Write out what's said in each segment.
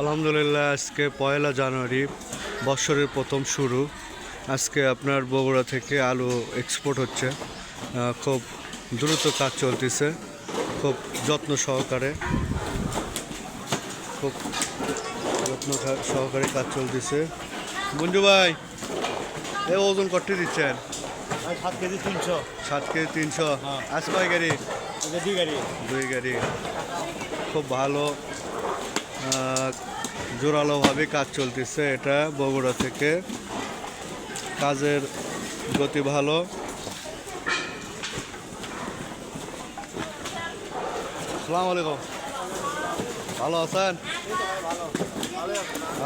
আলহামদুলিল্লাহ আজকে পয়লা জানুয়ারি বছরের প্রথম শুরু। আজকে আপনার বগুড়া থেকে আলু এক্সপোর্ট হচ্ছে। খুব দ্রুত কাজ চলতেছে খুব যত্ন সহকারে খুব যত্ন সহকারে কাজ চলতেছে। মঞ্জু ভাই এ ওজন করতে দিচ্ছেন? সাত কেজি তিনশো। সাত কেজি তিনশো। হ্যাঁ। আজ কয় গাড়ি? দুই গাড়ি। দুই গাড়ি। খুব ভালো। জোরালোভাবে কাজ চলতেছে। এটা বগুড়া থেকে। কাজের গতি ভালো। সালাম আলাইকুম। ভালো আছেন?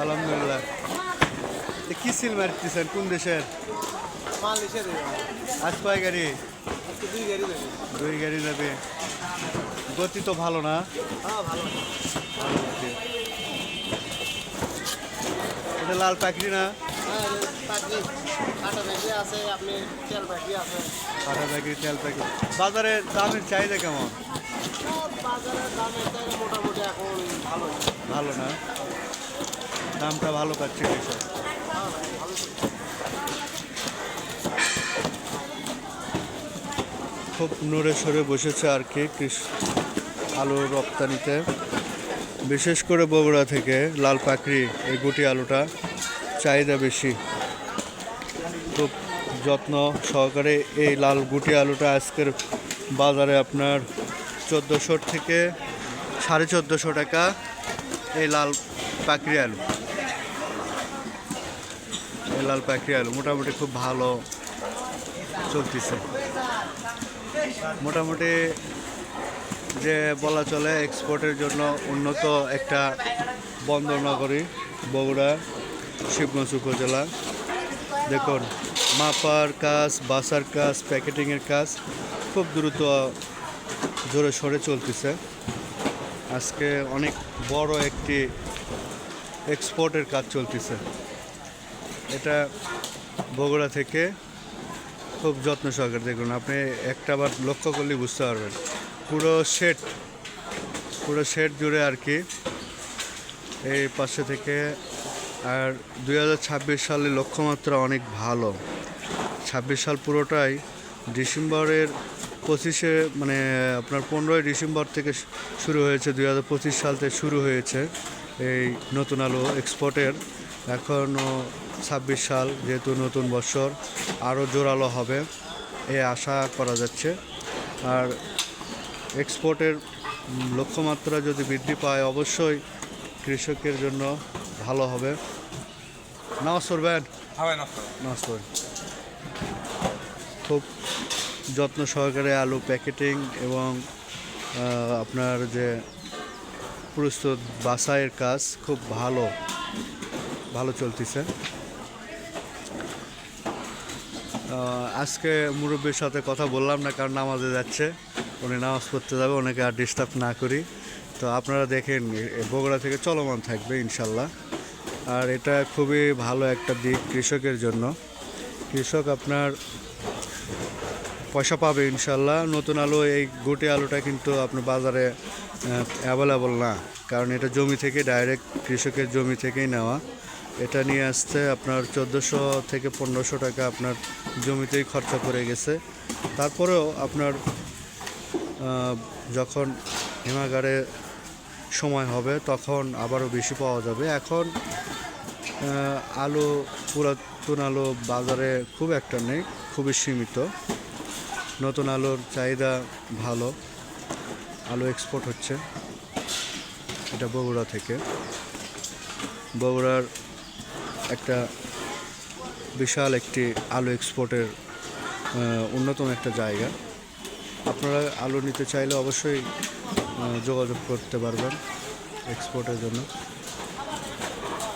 আলহামদুলিল্লাহ। কি সিল মারতেছেন? কোন দেশের? আজ কয় গাড়ি? দুই গাড়ি যাবে। গতি তো ভালো না? হ্যাঁ লাল পাখরি না? হ্যাঁ পাখি, তেল কাটা প্যাকেট বাজারে দামের চাহিদা কেমন? ভালো না? দামটা ভালো পাচ্ছে কৃষক খুব নড়ে সরে বসেছে আর কি আলু রপ্তানিতে। বিশেষ করে বগুড়া থেকে লাল পাকড়ি এই গুটি আলুটা। চাহিদা বেশি। খুব যত্ন সহকারে এই লাল গুটি আলুটা আজকের বাজারে আপনার চোদ্দোশো থেকে সাড়ে চোদ্দোশো টাকা এই লাল পাকড়ি আলু। এই লাল পাকড়ি আলু মোটামুটি খুব ভালো চলতেছে। মোটামুটি যে বলা চলে এক্সপোর্টের জন্য উন্নত একটা বন্দর নগরী, বগুড়া। শিবগঞ্জ উপজেলা। দেখুন, মাপার কাজ, বাসার কাজ, প্যাকেটিংয়ের কাজ খুব দ্রুত জোরে সরে চলতেছে। আজকে অনেক বড় একটি এক্সপোর্টের কাজ চলতেছে। এটা বগুড়া থেকে খুব যত্ন সহকারে দেখুন, আপনি একটা বার লক্ষ্য করলে বুঝতে পারবেন। পুরো সেট পুরো সেট জুড়ে আর কি এই পাশে থেকে আর দুই হাজার ছাব্বিশ সালের লক্ষ্যমাত্রা অনেক ভালো। ছাব্বিশ সাল পুরোটাই ডিসেম্বরের পঁচিশে মানে আপনার পনেরোই ডিসেম্বর থেকে শুরু হয়েছে, দুই হাজার পঁচিশ সাল থেকে শুরু হয়েছে এই নতুন আলু এক্সপোর্টের এখনও ছাব্বিশ সাল যেহেতু নতুন বছর, আরও জোরালো হবে এ আশা করা যাচ্ছে। আর এক্সপোর্টের লক্ষ্যমাত্রা যদি বৃদ্ধি পায়, অবশ্যই কৃষকের জন্য ভালো হবে। নামাজ পড়বেন নামাজ খুব যত্ন সহকারে আলু প্যাকেটিং এবং আপনার যে প্রস্তুত বাসাইয়ের কাজ খুব ভালো ভালো চলতেছে। আজকে মুরব্বীর সাথে কথা বললাম না কারণ নামাজে যাচ্ছে। উনি নামাজ পড়তে যাবে ওনাকে আর ডিস্টার্ব না করি। তো আপনারা দেখেন বগুড়া থেকে চলমান থাকবে ইনশাল্লাহ। আর এটা খুবই ভালো একটা দিক কৃষকের জন্য। কৃষক আপনার পয়সা পাবে ইনশাল্লাহ। নতুন আলু, এই গুটি আলুটা কিন্তু আপনার বাজারে অ্যাভেলেবল না। কারণ এটা জমি থেকে ডাইরেক্ট কৃষকের জমি থেকেই নেওয়া। এটা নিয়ে আসতে আপনার চোদ্দোশো থেকে পনেরোশো টাকা আপনার জমিতেই খরচা করে গেছে। তারপরেও আপনার যখন হিমাগারে সময় হবে, তখন আবারও বেশি পাওয়া যাবে। এখন আলু, পুরাতন আলু বাজারে খুব একটা নেই, খুবই সীমিত। নতুন আলুর চাহিদা ভালো, আলু এক্সপোর্ট হচ্ছে, এটা বগুড়া থেকে। বগুড়ার একটা বিশাল একটি আলু এক্সপোর্টের অন্যতম একটা জায়গা। আপনারা আলু নিতে চাইলে অবশ্যই যোগাযোগ করতে পারবেন এক্সপোর্টের জন্য।